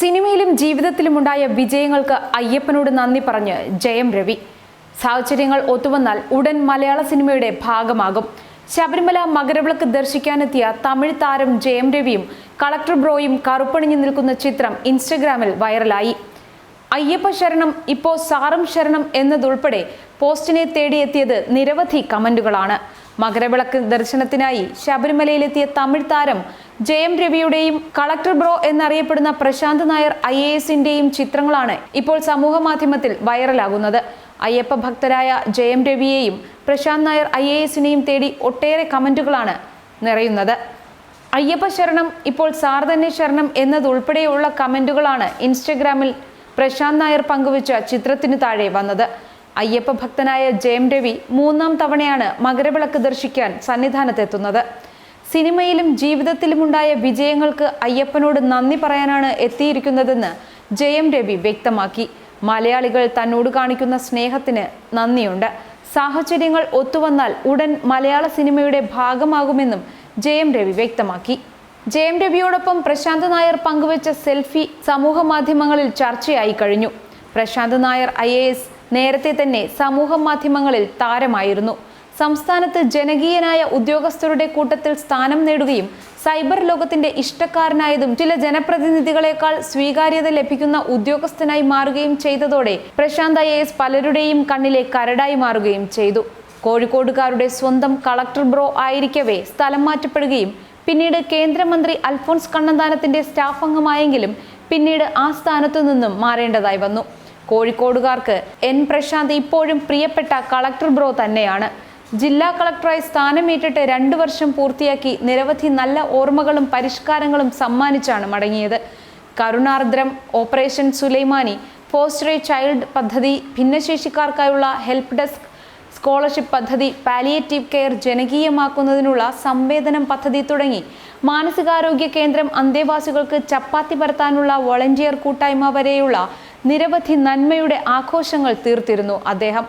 സിനിമയിലും ജീവിതത്തിലുമുണ്ടായ വിജയങ്ങൾക്ക് അയ്യപ്പനോട് നന്ദി പറഞ്ഞ് ജയം രവി. സാഹചര്യങ്ങൾ ഒത്തുവന്നാൽ ഉടൻ മലയാള സിനിമയുടെ ഭാഗമാകും. ശബരിമല മകരവിളക്ക് ദർശിക്കാനെത്തിയ തമിഴ് താരം ജയം രവിയും കളക്ടർ ബ്രോയും കറുപ്പണിഞ്ഞു നിൽക്കുന്ന ചിത്രം ഇൻസ്റ്റഗ്രാമിൽ വൈറലായി. അയ്യപ്പ ശരണം ഇപ്പോ സാറും ശരണം എന്നതുൾപ്പെടെ പോസ്റ്റിനെ തേടിയെത്തിയത് നിരവധി കമന്റുകളാണ്. മകരവിളക്ക് ദർശനത്തിനായി ശബരിമലയിലെത്തിയ തമിഴ് താരം ജയം രവിയുടെയും കളക്ടർ ബ്രോ എന്നറിയപ്പെടുന്ന പ്രശാന്ത് നായർ ഐ എ എസിന്റെയും ചിത്രങ്ങളാണ് ഇപ്പോൾ സമൂഹ മാധ്യമത്തിൽ വൈറലാകുന്നത്. അയ്യപ്പ ഭക്തരായ ജയം രവിയെയും പ്രശാന്ത് നായർ ഐ എ എസിനെയും തേടി ഒട്ടേറെ കമന്റുകളാണ് നിറയുന്നത്. അയ്യപ്പ ശരണം ഇപ്പോൾ സാർ തന്നെ ശരണം എന്നതുൾപ്പെടെയുള്ള കമന്റുകളാണ് ഇൻസ്റ്റഗ്രാമിൽ പ്രശാന്ത് നായർ പങ്കുവച്ച ചിത്രത്തിനു താഴെ വന്നത്. അയ്യപ്പ ഭക്തനായ ജയം രവി മൂന്നാം തവണയാണ് മകരവിളക്ക് ദർശിക്കാൻ സന്നിധാനത്തെത്തുന്നത്. സിനിമയിലും ജീവിതത്തിലുമുണ്ടായ വിജയങ്ങൾക്ക് അയ്യപ്പനോട് നന്ദി പറയാനാണ് എത്തിയിരിക്കുന്നതെന്ന് ജയം രവി വ്യക്തമാക്കി. മലയാളികൾ തന്നോട് കാണിക്കുന്ന സ്നേഹത്തിന് നന്ദിയുണ്ട്. സാഹചര്യങ്ങൾ ഒത്തുവന്നാൽ ഉടൻ മലയാള സിനിമയുടെ ഭാഗമാകുമെന്നും ജയം രവി വ്യക്തമാക്കി. ജയം രവിയോടൊപ്പം പ്രശാന്ത് നായർ പങ്കുവച്ച സെൽഫി സമൂഹ മാധ്യമങ്ങളിൽ ചർച്ചയായി കഴിഞ്ഞു. പ്രശാന്ത് നായർ ഐ നേരത്തെ തന്നെ സമൂഹ മാധ്യമങ്ങളിൽ താരമായിരുന്നു. സംസ്ഥാനത്ത് ജനകീയനായ ഉദ്യോഗസ്ഥരുടെ കൂട്ടത്തിൽ സ്ഥാനം നേടുകയും സൈബർ ലോകത്തിന്റെ ഇഷ്ടക്കാരനായതും ചില ജനപ്രതിനിധികളെക്കാൾ സ്വീകാര്യത ലഭിക്കുന്ന ഉദ്യോഗസ്ഥനായി മാറുകയും ചെയ്തതോടെ പ്രശാന്ത് ഐ പലരുടെയും കണ്ണിലെ കരടായി മാറുകയും ചെയ്തു. കോഴിക്കോടുകാരുടെ സ്വന്തം കളക്ടർ ബ്രോ ആയിരിക്കവേ സ്ഥലം മാറ്റപ്പെടുകയും പിന്നീട് കേന്ദ്രമന്ത്രി അൽഫോൺസ് കണ്ണന്താനത്തിന്റെ സ്റ്റാഫ് അംഗമായെങ്കിലും പിന്നീട് ആ സ്ഥാനത്തു നിന്നും മാറേണ്ടതായി വന്നു. കോഴിക്കോടുകാർക്ക് എൻ പ്രശാന്ത് ഇപ്പോഴും പ്രിയപ്പെട്ട കളക്ടർ ബ്രോ തന്നെയാണ്. ജില്ലാ കളക്ടറായി സ്ഥാനമേറ്റിട്ട് രണ്ടു വർഷം പൂർത്തിയാക്കി നിരവധി നല്ല ഓർമ്മകളും പരിഷ്കാരങ്ങളും സമ്മാനിച്ചാണ് മടങ്ങിയത്. കരുണാർദ്രം operation Sulaimani foster a child പദ്ധതി ഭിന്നശേഷിക്കാർക്കായുള്ള ഹെൽപ്പ് ഡെസ്ക് സ്കോളർഷിപ്പ് പദ്ധതി പാലിയേറ്റീവ് കെയർ ജനകീയമാക്കുന്നതിനുള്ള സംവേദനം പദ്ധതി തുടങ്ങി. മാനസികാരോഗ്യ കേന്ദ്രം അന്തേവാസികൾക്ക് ചപ്പാത്തി പരത്താനുള്ള വോളണ്ടിയർ കൂട്ടായ്മ വരെയുള്ള നിരവധി നന്മയുടെ ആഘോഷങ്ങൾ തീർത്തിരുന്നു അദ്ദേഹം.